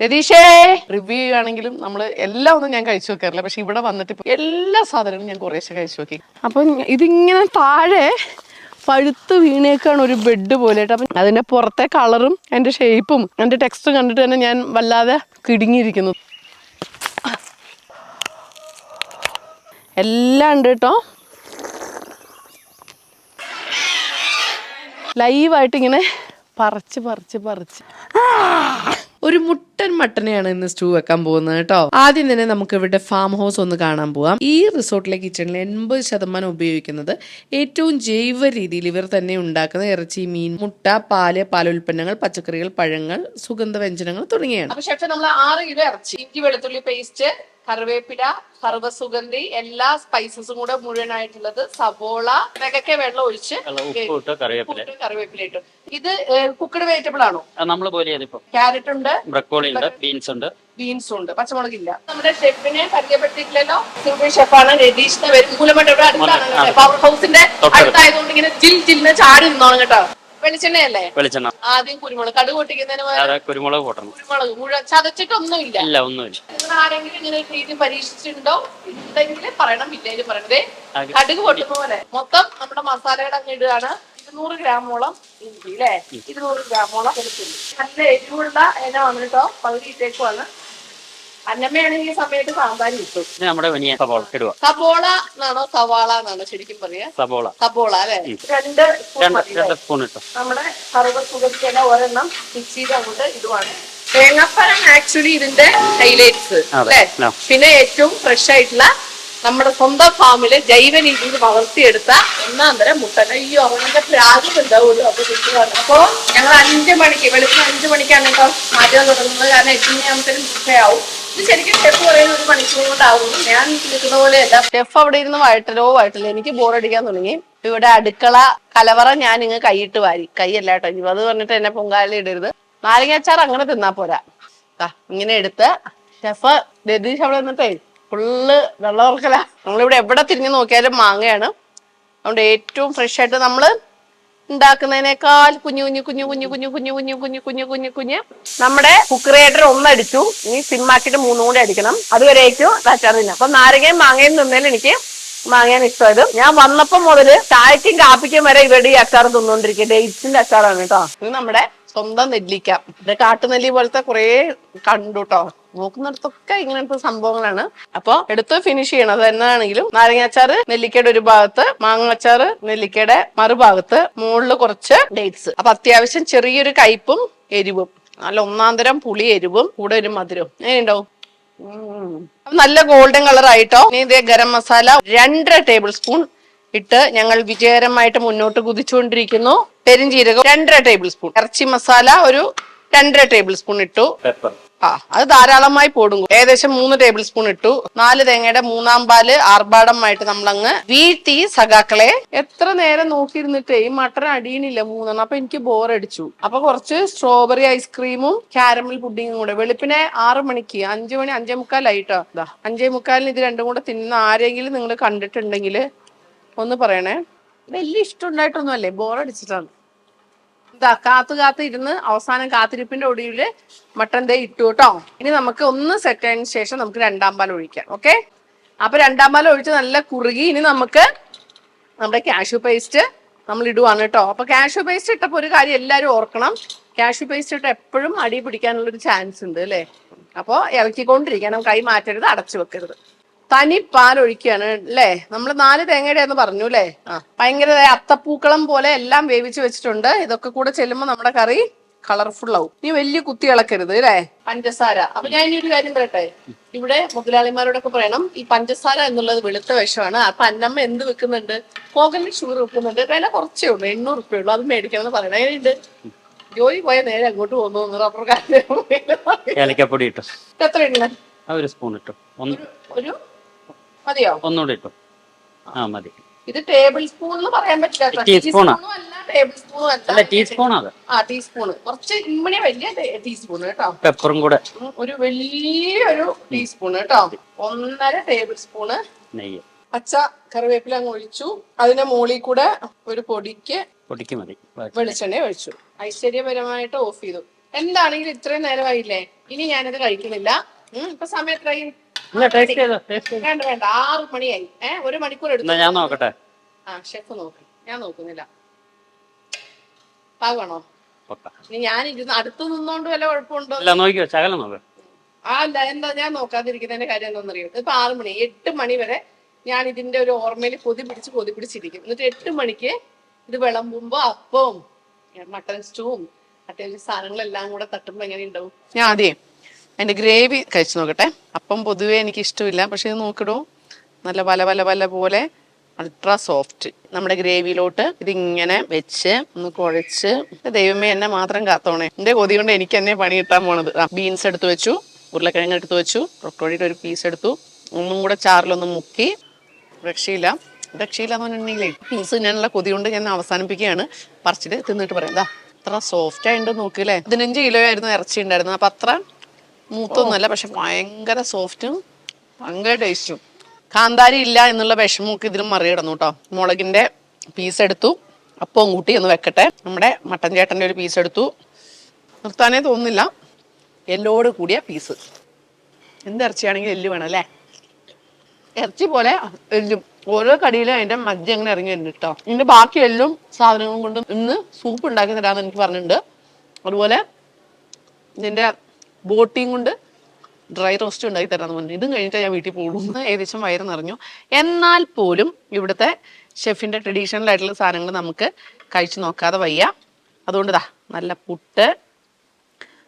രതീഷേ! Review ചെയ്യുകയാണെങ്കിലും നമ്മൾ എല്ലാം ഒന്നും ഞാൻ കഴിച്ചു വെക്കാറില്ല പക്ഷെ ഇവിടെ വന്നിട്ട് ഇപ്പൊ എല്ലാ സാധനങ്ങളും ഞാൻ കുറേശ്ശെ കഴിച്ചു നോക്കി. അപ്പൊ ഇതിങ്ങനെ താഴെ പഴുത്ത് വീണേക്കാണ് ഒരു ബെഡ് പോലെ അപ്പൊ അതിന്റെ പുറത്തെ കളറും അതിന്റെ ഷേപ്പും അതിന്റെ ടെക്സ്റ്റും കണ്ടിട്ട് തന്നെ ഞാൻ വല്ലാതെ കിടുങ്ങിയിരിക്കുന്നു. എല്ലാം ഉണ്ട് കേട്ടോ. ലൈവായിട്ട് ഇങ്ങനെ പറിച്ച് പറിച്ച് പറിച്ച്. ഒരു മുട്ടൻ മട്ടനെയാണ് ഇന്ന് സ്റ്റൂ വെക്കാൻ പോകുന്നത് കേട്ടോ. ആദ്യം തന്നെ നമുക്ക് ഇവിടെ ഫാം ഹൗസ് ഒന്ന് കാണാൻ പോവാം. ഈ റിസോർട്ടിലെ കിച്ചണിൽ എൺപത് ശതമാനം ഉപയോഗിക്കുന്നത് ഏറ്റവും ജൈവ രീതിയിൽ ഇവർ തന്നെ ഉണ്ടാക്കുന്ന ഇറച്ചി മീൻ മുട്ട പാൽ പാലുൽപ്പന്നങ്ങൾ പച്ചക്കറികൾ പഴങ്ങൾ സുഗന്ധ വ്യഞ്ജനങ്ങൾ തുടങ്ങിയാണ് അപ്പൊ ഷെഫ് നമ്മൾ ആറ് കിലോ ഇറച്ചി ഇഞ്ചി വെളുത്തുള്ളി പേസ്റ്റ് കറിവേപ്പില സർവസുഗന്ധി എല്ലാ സ്പൈസസും കൂടെ മുഴുവനായിട്ടുള്ളത് സബോള ഇതൊക്കെ വെള്ളം ഒഴിച്ച് കറിവേപ്പില. ഇട്ടു ഇത് കുക്കഡ് വെജിറ്റബിൾ ആണോ? നമ്മൾ ക്യാരറ്റ് ഉണ്ട്. ബ്രക്കോളി ഉണ്ട് ബീൻസ് ഉണ്ട്. ബീൻസ് ഉണ്ട്. പച്ചമുളക് ഇല്ല നമ്മുടെ ഷെഫിനെ പരിചയപ്പെടുത്തിയിട്ടില്ലല്ലോ. സിംഗിൾ ഷെഫാണ് രതീഷ് മൂലമട്ട് അടുത്താണ് പവർ ഹൗസിന്റെ അടുത്തായതുകൊണ്ട് ഇങ്ങനെ ജിൽ ജില്ലിന് ചാടി നിന്നോണം കേട്ടോ. വെളിച്ചെണ്ണയല്ലേ? വെളിച്ചെണ്ണ. ആദ്യം കുരുമുളക്. കടുക് പൊട്ടിക്കുന്നതിന് കുരുമുളക് പൊട്ടണം. കുരുമുളക്. മുഴുവൻ ചതച്ചിട്ടൊന്നുമില്ല. ഇല്ല ഒന്നുമില്ല. നിങ്ങൾ ആരെങ്കിലും ഇങ്ങനെ രീതി പരീക്ഷിച്ചിട്ടുണ്ടോ? ഉണ്ടെങ്കിൽ പറയണം ഇല്ലെങ്കിൽ പറയണതേ കടുക് പൊട്ടുന്ന പോലെ. മൊത്തം നമ്മുടെ മസാലയുടെ അങ്ങ് ഇടുകയാണ്. ഇരുന്നൂറ് ഗ്രാമോളം ഇഞ്ചി അല്ലേ ഇരുന്നൂറ് ഗ്രാമോളം വെളുത്തുള്ളി നല്ല എരിവുള്ള എന്നെ വന്നിട്ടോ പകുതി ഇട്ടേക്കുവാണ്. അന്നമ്മയാണെങ്കിൽ ഈ സമയത്ത് സാമ്പാർ കിട്ടും നമ്മുടെ വലിയ സവോള ഇടുക. സബോള എന്നാണോ സവാള എന്നാണോ ശരിക്കും പറയാ? സവോള. സബോള അല്ലെ? രണ്ട് സ്പൂൺ രണ്ട് സ്പൂൺ ഇട്ടു. നമ്മുടെ സർവ സുഗന്ധിയുടെ ഒരെണ്ണം മിക്സിയിൽ അങ്ങോട്ട് ഇടുവാണ്. തേങ്ങാപ്പഴം ആക്ച്വലി ഇതിന്റെ ഹൈലൈറ്റ്സ്. അല്ലേ? പിന്നെ ഏറ്റവും ഫ്രഷ് ആയിട്ടുള്ള നമ്മുടെ സ്വന്തം ഫാമിൽ ജൈവ രീതിയിൽ വളർത്തിയെടുത്ത ഒന്നാം തരം മുട്ട ഈ അവനൊക്കെ പ്രാഗം ഉണ്ടാവുള്ളൂ അപ്പൊ കിട്ടുകയാണ് അപ്പൊ ഞങ്ങൾ അഞ്ചു മണിക്ക് വെളുപ്പിന് അഞ്ചു മണിക്കാണ് കേട്ടോ മാറ്റാൻ തുടങ്ങുന്നത്. കാരണം എട്ട് ഉച്ചയാവും ഇത് ഷെഫ് ഞാൻ അവിടെ ഇരുന്ന് വഴട്ടലോ വഴട്ടലോ എനിക്ക് ബോറടിക്കാൻ തുടങ്ങി. ഇവിടെ അടുക്കള കലവറ ഞാൻ ഇങ്ങ് കൈയിട്ട് വാരി. കൈയല്ല കേട്ടോ ഇനി. അത് പറഞ്ഞിട്ട് എന്നെ പൊങ്കാല ഇടരുത്. നാരങ്ങാച്ചാർ അങ്ങനെ തിന്നാ പോരാ. ഇങ്ങനെ എടുത്ത് ഷെഫ് രതീഷ് അവിടെ നിന്നിട്ടേ ഫുള്ള് വെള്ളവർക്കല നമ്മളിവിടെ എവിടെ തിരിഞ്ഞു നോക്കിയാലും മാങ്ങയാണ് അതുകൊണ്ട് ഏറ്റവും ഫ്രഷ് ആയിട്ട് നമ്മൾ ഉണ്ടാക്കുന്നതിനേക്കാൾ കുഞ്ഞു കുഞ്ഞു കുഞ്ഞു കുഞ്ഞു കുഞ്ഞു കുഞ്ഞു കുഞ്ഞു കുഞ്ഞു കുഞ്ഞു കുഞ്ഞു കുഞ്ഞ് നമ്മുടെ കുക്കറേറ്റർ ഒന്നടിച്ചു ഇനി സിമ്മാക്കിയിട്ട് മൂന്നും കൂടി അടിക്കണം അതുവരേക്കും തിന്നാം അപ്പൊ നാരങ്ങയും മാങ്ങയും തിന്നതിൽ എനിക്ക് മാങ്ങയാണ് ഇഷ്ടമായത് ഞാൻ വന്നപ്പോ മുതൽ ചായക്കും കാപ്പിക്കും വരെ ഇവരുടെ ഈ അച്ചാർ തിന്നുകൊണ്ടിരിക്കും ഡേറ്റ്സിന്റെ അച്ചാറാണ് കേട്ടോ ഇത് നമ്മുടെ സ്വന്തം നെല്ലിക്ക കാട്ടുനെല്ലി പോലത്തെ കുറേ കണ്ടു കേട്ടോ നോക്കുന്നിടത്തൊക്കെ ഇങ്ങനത്തെ സംഭവങ്ങളാണ്. അപ്പൊ എടുത്ത് ഫിനിഷ് ചെയ്യണം. അത് എന്നാണെങ്കിലും നാരങ്ങാച്ചാറ് നെല്ലിക്കയുടെ ഒരു ഭാഗത്ത് മാങ്ങാച്ചാറ് നെല്ലിക്കയുടെ മറുഭാഗത്ത് മുകളിൽ കുറച്ച് ഡേറ്റ്സ് അപ്പൊ അത്യാവശ്യം ചെറിയൊരു കയ്പും എരിവും. നല്ല ഒന്നാം തരം പുളി എരിവും കൂടെ ഒരു മധുരവും. എങ്ങനെയുണ്ടാവും നല്ല ഗോൾഡൻ കളർ ആയിട്ടോ? ഇനി ഇതേ ഗരം മസാല രണ്ടര ടേബിൾ സ്പൂൺ ഇട്ട് ഞങ്ങൾ വിജയകരമായിട്ട് മുന്നോട്ട് കുതിച്ചുകൊണ്ടിരിക്കുന്നു. പെരിഞ്ചീരകം രണ്ടര ടേബിൾ സ്പൂൺ ഇറച്ചി മസാല ഒരു രണ്ടര ടേബിൾ സ്പൂൺ ഇട്ടു. പെപ്പർ ആ അത് ധാരാളമായി പോടും. ഏകദേശം മൂന്ന് ടേബിൾ സ്പൂൺ ഇട്ടു. നാല് തേങ്ങയുടെ മൂന്നാം പാൽ ആർഭാടമായിട്ട് നമ്മളങ്ങ് വീഴ്ത്തി സഖാക്കളെ. എത്ര നേരം നോക്കിയിരുന്നിട്ട് ഈ മട്ടൻ അടിയണില്ല മൂന്നെണ്ണം. അപ്പൊ എനിക്ക് ബോറടിച്ചു. അപ്പൊ കുറച്ച് സ്ട്രോബെറി ഐസ്ക്രീമും കാരമൽ പുഡിങ്ങും കൂടെ. വെളുപ്പിനെ ആറു മണിക്ക് അഞ്ചു മണി അഞ്ചേ മുക്കാലായിട്ടോ? അഞ്ചേ മുക്കാലിന് ഇത് രണ്ടും കൂടെ തിന്നുന്ന ആരെങ്കിലും നിങ്ങൾ കണ്ടിട്ടുണ്ടെങ്കിൽ ഒന്ന് പറയണേ. വലിയ ഇഷ്ടമുണ്ടായിട്ടൊന്നും അല്ലേ ബോറടിച്ചിട്ടാണ്. ഇതാ കാത്തു കാത്ത് ഇരുന്ന് അവസാനം കാത്തിരിപ്പിന്റെ ഒടിയിൽ മട്ടൻ ദേ ഇട്ടു കേട്ടോ. ഇനി നമുക്ക് ഒന്ന് സെറ്റ് ആയതിനു ശേഷം നമുക്ക് രണ്ടാം പാൽ ഒഴിക്കാം ഓക്കെ? അപ്പൊ രണ്ടാം പാൽ ഒഴിച്ച് നല്ല കുറുകി ഇനി നമുക്ക് നമ്മുടെ കാഷ്യൂ പേസ്റ്റ് നമ്മൾ ഇടുവാണ് കേട്ടോ. അപ്പൊ കാഷ്യൂ പേസ്റ്റ് ഇട്ടപ്പോ ഒരു കാര്യം എല്ലാരും ഓർക്കണം. കാഷ്യൂ പേസ്റ്റ് ഇട്ട് എപ്പോഴും അടി പിടിക്കാനുള്ള ഒരു ചാൻസ് ഉണ്ട് അല്ലേ? അപ്പോ ഇറക്കിക്കൊണ്ടിരിക്കണം കൈ മാറ്റരുത് അടച്ചു വെക്കരുത്. തനി പാൽ ഒഴിക്കുകയാണ് അല്ലേ? നമ്മൾ നാല് തേങ്ങയുടെ എന്ന് പറഞ്ഞു അല്ലേ? ഭയങ്കര അത്തപ്പൂക്കളം പോലെ എല്ലാം വേവിച്ച് വെച്ചിട്ടുണ്ട്. ഇതൊക്കെ കൂടെ ചെല്ലുമ്പോൾ നമ്മുടെ കറി കളർഫുൾ ആവും. നീ വലിയ കുത്തി ഇളക്കരുത് അല്ലേ? പഞ്ചസാര. അപ്പൊ ഞാൻ ഇനി ഒരു കാര്യം പറയട്ടെ? ഇവിടെ മുതലാളിമാരോടൊക്കെ പറയണം ഈ പഞ്ചസാര എന്നുള്ളത് വെളുത്ത വിഷമാണ്. അപ്പൊ അന്നമ്മ എന്ത് വെക്കുന്നുണ്ട്? കോകലിന് ഷുഗർ വെക്കുന്നുണ്ട്. വില കുറച്ചേ ഉള്ളൂ എണ്ണൂറ് റുപ്യ ഉള്ളൂ. അത് മേടിക്കണം എന്ന് പറയണം. അതിനുണ്ട് ജോലി പോയ നേരെ അങ്ങോട്ട് പോകുന്നു റബ്ബർ കാര്യം ഇട്ടു. എത്ര ഇടണം ഒരു സ്പൂൺ ഇട്ടു. ഒരു മതിയോ? ഒന്നുകൂടി ഇട്ടു. ആ. മതി. ഇത് ടേബിൾ സ്പൂൺ എന്ന് പറയാൻ പറ്റില്ല. അല്ല ടേബിൾ സ്പൂൺ അല്ല. ടീസ്പൂൺ അത്. ആ ടീസ്പൂൺ കുറച്ച് ഇമ്മണി വലിയ ടീസ്പൂൺ കേട്ടോ. പെപ്പറും കൂടെ. ഒരു വലിയൊരു ടീസ്പൂൺ കേട്ടോ. ഒന്നര ടേബിൾ സ്പൂണ്. നെയ്യ്. പച്ച കറിവേപ്പില അങ്ങ് ഒഴിച്ചു. അതിന്റെ മുകളിൽ കൂടെ ഒരു പൊടിക്ക് പൊടിക്ക് മതി. വെളിച്ചെണ്ണ ഒഴിച്ചു. ഐശ്വര്യപരമായിട്ട് ഓഫ് ചെയ്തു. എന്താണെങ്കിലും ഇത്രയും നേരമായില്ലേ? ഇനി ഞാനത് കഴിക്കുന്നില്ല. ഇപ്പൊ സമയം എത്രയും വേണ്ട വേണ്ട ആറ് മണിയായി. ഏഹ് ഒരു മണിക്കൂർ എടുത്തു. ഞാൻ നോക്കട്ടെ. ആ ഷെഫ് നോക്കി. ഞാൻ നോക്കുന്നില്ല. പാകണോ പൊക്ക. ഇനി ഞാൻ ഇരുന്ന് അടുത്ത് നിന്നോണ്ട് വല്ല കുഴപ്പമുണ്ടോ? ഇല്ല നോക്കിയോ ശകലം നോക്ക്. ആ അല്ല എന്താ ഞാൻ നോക്കാതിരിക്കുന്നതിന്റെ കാര്യം എന്താണെന്നറിയോ? ഇപ്പൊ ആറ് മണി എട്ട് മണി വരെ ഞാൻ ഇതിന്റെ ഒരു ഓർമ്മയിൽ കൊതി പിടിച്ച് കൊതി പിടിച്ചിരിക്കും. എന്നിട്ട് എട്ട് മണിക്ക് ഇത് വിളമ്പുമ്പോ അപ്പവും മട്ടൻ സ്റ്റൂവും അത്യാവശ്യം സാധനങ്ങളെല്ലാം കൂടെ തട്ടുമ്പോ എങ്ങനെ ഉണ്ടാവും? ഞാൻ ആദ്യം അതിന്റെ ഗ്രേവി കഴിച്ചു നോക്കട്ടെ. അപ്പം പൊതുവേ എനിക്ക് ഇഷ്ടമില്ല പക്ഷേ ഇത് നോക്കിടൂ. നല്ല പല പല പല പോലെ അൾട്രാ സോഫ്റ്റ് നമ്മുടെ ഗ്രേവിയിലോട്ട് ഇതിങ്ങനെ വെച്ച് ഒന്ന് കുഴച്ച് ദൈവമേ എന്നെ മാത്രം കാത്തോണേ. എന്റെ കൊതി കൊണ്ട് എനിക്ക് തന്നെ പണി കിട്ടാൻ പോണത്. ബീൻസ് എടുത്ത് വെച്ചു. ഉരുളക്കിഴങ്ങ് എടുത്ത് വെച്ചു. റൊക്കോടിയുടെ ഒരു പീസ് എടുത്തു. ഒന്നും കൂടെ ചാറിലൊന്ന് മുക്കി. രക്ഷയില്ല. രക്ഷയില്ല എന്ന് പറഞ്ഞിട്ടുണ്ടെങ്കിലേ പീസ് ഞാനുള്ള കൊതി കൊണ്ട് ഞാൻ അവസാനിപ്പിക്കുകയാണ്. പറിച്ചിട്ട് തിന്നിട്ട് പറയാം. ദാ അത്ര സോഫ്റ്റ് ആയിട്ട് നോക്കില്ലേ പതിനഞ്ച് കിലോ ആയിരുന്നു ഇറച്ചി ഉണ്ടായിരുന്നു അപ്പൊ അത്ര മൂത്തൊന്നുമല്ല പക്ഷെ ഭയങ്കര സോഫ്റ്റും ഭയങ്കര ടേസ്റ്റും. കാന്താരി ഇല്ല എന്നുള്ള വിഷമമൊക്കെ ഇതിലും മറികടന്നു കേട്ടോ. മുളകിന്റെ പീസ് എടുത്തു. അപ്പവും കൂട്ടി ഒന്ന് വെക്കട്ടെ. നമ്മുടെ മട്ടൻ ചേട്ടന്റെ ഒരു പീസ് എടുത്തു. നിർത്താനേ തോന്നുന്നില്ല. എല്ലോട് കൂടിയ പീസ് എന്ത് ഇറച്ചിയാണെങ്കിൽ എല്ല് വേണം അല്ലേ? ഇറച്ചി പോലെ എല്ലും. ഓരോ കടിയിലും അതിന്റെ മജ്ജ അങ്ങനെ ഇറങ്ങി വരുന്നുണ്ട് കേട്ടോ. ഇതിന്റെ ബാക്കി എല്ലും സാധനങ്ങളും കൊണ്ടും ഇന്ന് സൂപ്പ് ഉണ്ടാക്കി തരാന്ന് എനിക്ക് പറഞ്ഞിട്ടുണ്ട്. അതുപോലെ ഇതിന്റെ ബോട്ടിയും കൊണ്ട് ഡ്രൈ റോസ്റ്റ് ഉണ്ടാക്കി തരാന്ന് പറഞ്ഞു ഇതും കഴിഞ്ഞിട്ട് ഞാൻ വീട്ടിൽ പോകുന്നു ഏകദേശം വയറ് നിറഞ്ഞു. എന്നാൽ പോലും ഇവിടുത്തെ ഷെഫിന്റെ ട്രഡീഷണൽ ആയിട്ടുള്ള സാധനങ്ങൾ നമുക്ക് കഴിച്ചു നോക്കാതെ വയ്യ. അതുകൊണ്ട് ദാ നല്ല പുട്ട്.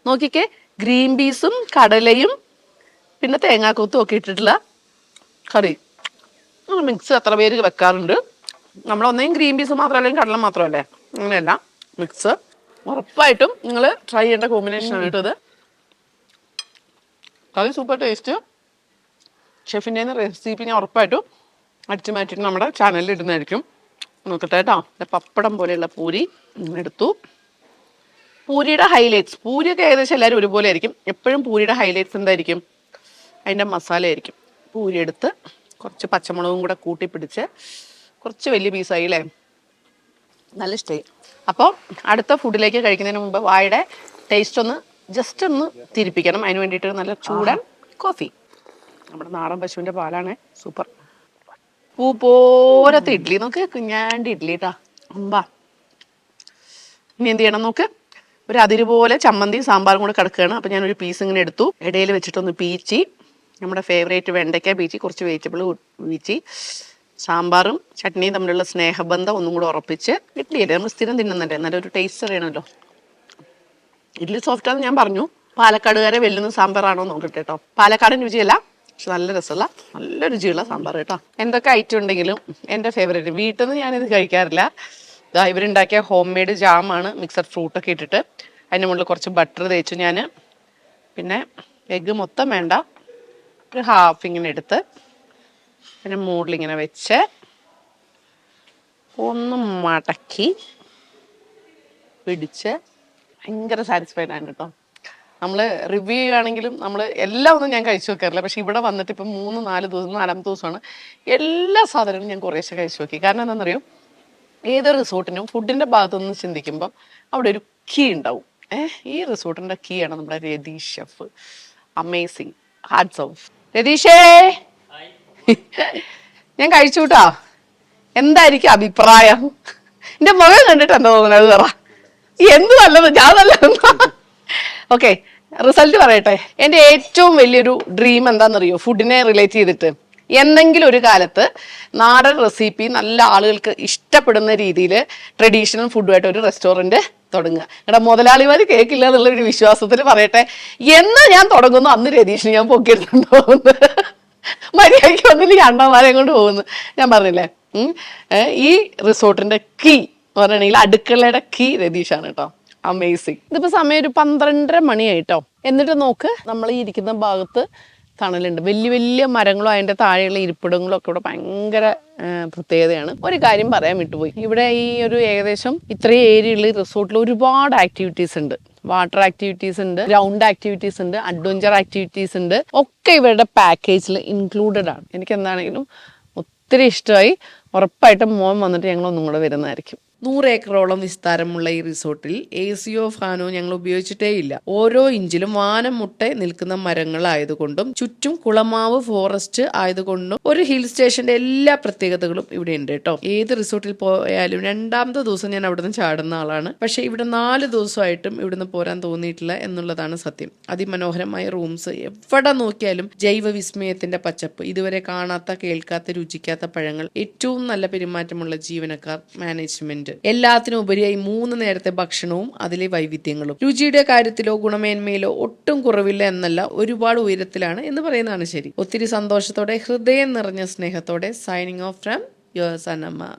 നോക്കിക്കേ ഗ്രീൻ പീസും കടലയും പിന്നെ തേങ്ങാക്കൊത്തും ഒക്കെ ഇട്ടിട്ടുള്ള കറി. മിക്സ് എത്ര പേര് വെക്കാറുണ്ട്. നമ്മൾ ഗ്രീൻ പീസ് മാത്രമല്ലേ കടലം മാത്രമല്ലേ അങ്ങനെയല്ല. മിക്സ് ഉറപ്പായിട്ടും നിങ്ങൾ ട്രൈ ചെയ്യേണ്ട കോമ്പിനേഷൻ ആണ് കേട്ടോ ഇത്. കറി സൂപ്പർ ടേസ്റ്റ് ഷെഫിന്റെ റെസിപ്പി ഞാൻ ഉറപ്പായിട്ടും അടിച്ചു മാറ്റിയിട്ട് നമ്മുടെ ചാനലിൽ ഇടുന്നതായിരിക്കും. നോക്കട്ടെ കേട്ടോ പപ്പടം പോലെയുള്ള പൂരി എടുത്തു. പൂരിയുടെ ഹൈലൈറ്റ്സ് പൂരിയൊക്കെ ഏകദേശം എല്ലാവരും ഒരുപോലെ ആയിരിക്കും. എപ്പോഴും പൂരിയുടെ ഹൈലൈറ്റ്സ് എന്തായിരിക്കും? അതിന്റെ മസാല ആയിരിക്കും. പൂരി എടുത്ത് കുറച്ച് പച്ചമുളകും കൂടെ കൂട്ടി പിടിച്ച് കുറച്ച് വലിയ പീസായി അല്ലേ നല്ല ഇഷ്ടമായി അപ്പോൾ അടുത്ത ഫുഡിലേക്ക് കഴിക്കുന്നതിന് മുമ്പ് വായുടെ ടേസ്റ്റ് ഒന്ന് ജസ്റ്റ് ഒന്ന് തിരിപ്പിക്കണം. അതിന് വേണ്ടിയിട്ട് നല്ല ചൂടൻ കോഫി. നമ്മുടെ നാടൻ പശുവിന്റെ പാലാണ്. സൂപ്പർ. പൂ പോരത്തെ ഇഡ്ഡലി നോക്ക്. കുഞ്ഞാണ്ട് ഇഡ്ഡലി കേട്ടാ അമ്പാ. ഇനി എന്ത് ചെയ്യണം നോക്ക്? ഒരു അതിര് പോലെ ചമ്മന്തി സാമ്പാറും കൂടെ കിടക്കുകയാണ്. ഞാൻ ഒരു പീസ് ഇങ്ങനെ എടുത്തു. ഇടയിൽ വെച്ചിട്ടൊന്ന് പീച്ചി. നമ്മുടെ ഫേവറേറ്റ് വെണ്ടയ്ക്ക പീച്ചി. കുറച്ച് വെജിറ്റബിൾ പീച്ചി. സാമ്പാറും ചട്നിയും തമ്മിലുള്ള സ്നേഹബന്ധം ഒന്നും കൂടെ ഉറപ്പിച്ച്. ഇഡ്ഡലിയല്ലേ നമ്മൾ സ്ഥിരം തിന്നുന്നല്ലേ നല്ലൊരു ടേസ്റ്റ് അറിയണമല്ലോ. ഇഡ്ഡലി സോഫ്റ്റ് ആണെന്ന് ഞാൻ പറഞ്ഞു. പാലക്കാടുകാരെ വെല്ലുന്ന സാമ്പാറാണോ നോക്കട്ടെ കേട്ടോ. പാലക്കാടൻ രുചിയല്ല പക്ഷെ നല്ല രസമുള്ള നല്ല രുചിയുള്ള സാമ്പാർ കേട്ടോ. എന്തൊക്കെ ഐറ്റം ഉണ്ടെങ്കിലും എന്റെ ഫേവറേറ്റ് വീട്ടിൽ നിന്ന് ഞാനിത് കഴിക്കാറില്ല. ഇവരുണ്ടാക്കിയ ഹോം മെയ്ഡ് ജാമാണ് മിക്സഡ് ഫ്രൂട്ടൊക്കെ ഇട്ടിട്ട്. അതിന്റെ മുകളിൽ കുറച്ച് ബട്ടർ തേച്ചു ഞാൻ പിന്നെ എഗ്ഗ് മൊത്തം വേണ്ട. ഒരു ഹാഫ് ഇങ്ങനെ എടുത്ത് പിന്നെ മുകളിലിങ്ങനെ വെച്ച് ഒന്ന് മടക്കി പിടിച്ച് ഭയങ്കര സാറ്റിസ്ഫൈഡ് ആണ് കേട്ടോ. നമ്മൾ റിവ്യൂ ചെയ്യുകയാണെങ്കിലും നമ്മൾ എല്ലാം ഒന്നും ഞാൻ കഴിച്ചു വെക്കാറില്ല. പക്ഷെ ഇവിടെ വന്നിട്ട് ഇപ്പം മൂന്ന് നാല് ദിവസം നാലാമത്തെ ദിവസമാണ്. എല്ലാ സാധനവും ഞാൻ കുറേശ്ശെ കഴിച്ചു നോക്കി കാരണം എന്താണെന്നറിയോ? ഏതൊരു റിസോർട്ടിനും ഫുഡിന്റെ ഭാഗത്തുനിന്ന് ചിന്തിക്കുമ്പോൾ അവിടെ ഒരു കീ ഉണ്ടാവും. ഏഹ് ഈ റിസോർട്ടിന്റെ കീ ആണ് നമ്മുടെ Ratheesh chef amazing hearts of രതീഷേ! ഞാൻ കഴിച്ചു കേട്ടോ. എന്തായിരിക്കും അഭിപ്രായം? എന്റെ മുഖം കണ്ടിട്ട് എന്താ തോന്നുന്നത്? പറ. എന്ത് നല്ലത് ഞാൻ നല്ലത് ഓക്കെ റിസൾട്ട് പറയട്ടെ. എന്റെ ഏറ്റവും വലിയൊരു ഡ്രീം എന്താണെന്നറിയോ ഫുഡിനെ റിലേറ്റ് ചെയ്തിട്ട്. എന്തെങ്കിലും ഒരു കാലത്ത് നാടൻ റെസിപ്പി നല്ല ആളുകൾക്ക് ഇഷ്ടപ്പെടുന്ന രീതിയിൽ ട്രഡീഷണൽ ഫുഡുമായിട്ട് ഒരു റെസ്റ്റോറന്റ് തുടങ്ങുക. എടാ മുതലാളിമാർ കേൾക്കില്ല എന്നുള്ള ഒരു വിശ്വാസത്തിൽ പറയട്ടെ. എന്ന് ഞാൻ തുടങ്ങുന്നു. അന്ന് രതീഷിന് ഞാൻ പൊക്കിയിട്ടുണ്ടോന്ന് മര്യാദയ്ക്ക് വന്നില്ല. അണ്ണന്മാരെ കൊണ്ട് പോകുന്നു. ഞാൻ പറഞ്ഞില്ലേ? ഈ റിസോർട്ടിന്റെ കീ പറഞ്ഞിട്ടുണ്ടെങ്കിൽ അടുക്കളയുടെ കീ രതീഷാണ് കേട്ടോ. അമേസിങ് ഇതിപ്പോ സമയം ഒരു പന്ത്രണ്ടര മണിയായിട്ടോ. എന്നിട്ട് നോക്ക് നമ്മൾ ഈ ഇരിക്കുന്ന ഭാഗത്ത് തണലുണ്ട്. വലിയ വലിയ മരങ്ങളും അതിന്റെ താഴെയുള്ള ഇരിപ്പിടങ്ങളും ഒക്കെ ഇവിടെ ഭയങ്കര പ്രത്യേകതയാണ്. ഒരു കാര്യം പറയാൻ വിട്ടുപോയി. ഇവിടെ ഈ ഒരു ഏകദേശം ഇത്രയും ഏരിയയിൽ റിസോർട്ടിൽ ഒരുപാട് ആക്ടിവിറ്റീസ് ഉണ്ട്. വാട്ടർ ആക്ടിവിറ്റീസ് ഉണ്ട് ഗ്രൗണ്ട് ആക്ടിവിറ്റീസ് ഉണ്ട് അഡ്വഞ്ചർ ആക്ടിവിറ്റീസ് ഉണ്ട്. ഒക്കെ ഇവരുടെ പാക്കേജിൽ ഇൻക്ലൂഡഡ് ആണ്. എനിക്ക് എന്താണെങ്കിലും ഒത്തിരി ഇഷ്ടമായി. ഉറപ്പായിട്ടും മോൻ വന്നിട്ട് ഞങ്ങൾ ഒന്നും കൂടെ വരുന്നതായിരിക്കും. നൂറ് ഏക്കറോളം വിസ്താരമുള്ള ഈ റിസോർട്ടിൽ എ സിയോ ഫാനോ ഞങ്ങൾ ഉപയോഗിച്ചിട്ടേ ഇല്ല ഓരോ ഇഞ്ചിലും വാനം മുട്ടെ നിൽക്കുന്ന മരങ്ങളായതുകൊണ്ടും ചുറ്റും കുളമാവ് ഫോറസ്റ്റ് ആയതുകൊണ്ടും ഒരു ഹിൽ സ്റ്റേഷന്റെ എല്ലാ പ്രത്യേകതകളും ഇവിടെ ഉണ്ട് കേട്ടോ. ഏത് റിസോർട്ടിൽ പോയാലും രണ്ടാമത്തെ ദിവസം ഞാൻ അവിടുന്ന് ചാടുന്ന ആളാണ്. പക്ഷെ ഇവിടെ നാല് ദിവസമായിട്ടും ഇവിടുന്ന് പോരാൻ തോന്നിയിട്ടില്ല എന്നുള്ളതാണ് സത്യം. അതിമനോഹരമായ റൂംസ് എവിടെ നോക്കിയാലും ജൈവ വിസ്മയത്തിന്റെ പച്ചപ്പ്. ഇതുവരെ കാണാത്ത കേൾക്കാത്ത രുചിക്കാത്ത പഴങ്ങൾ. ഏറ്റവും നല്ല പെരുമാറ്റമുള്ള ജീവനക്കാർ മാനേജ്മെന്റ്. എല്ലാത്തിനും ഉപരിയായി മൂന്ന് നേരത്തെ ഭക്ഷണവും അതിലെ വൈവിധ്യങ്ങളും. രുചിയുടെ കാര്യത്തിലോ ഗുണമേന്മയിലോ ഒട്ടും കുറവില്ല എന്നല്ല ഒരുപാട് ഉയരത്തിലാണ് എന്ന് പറയുന്നതാണ് ശരി. ഒത്തിരി സന്തോഷത്തോടെ ഹൃദയം നിറഞ്ഞ സ്നേഹത്തോടെ signing off from your Sanamma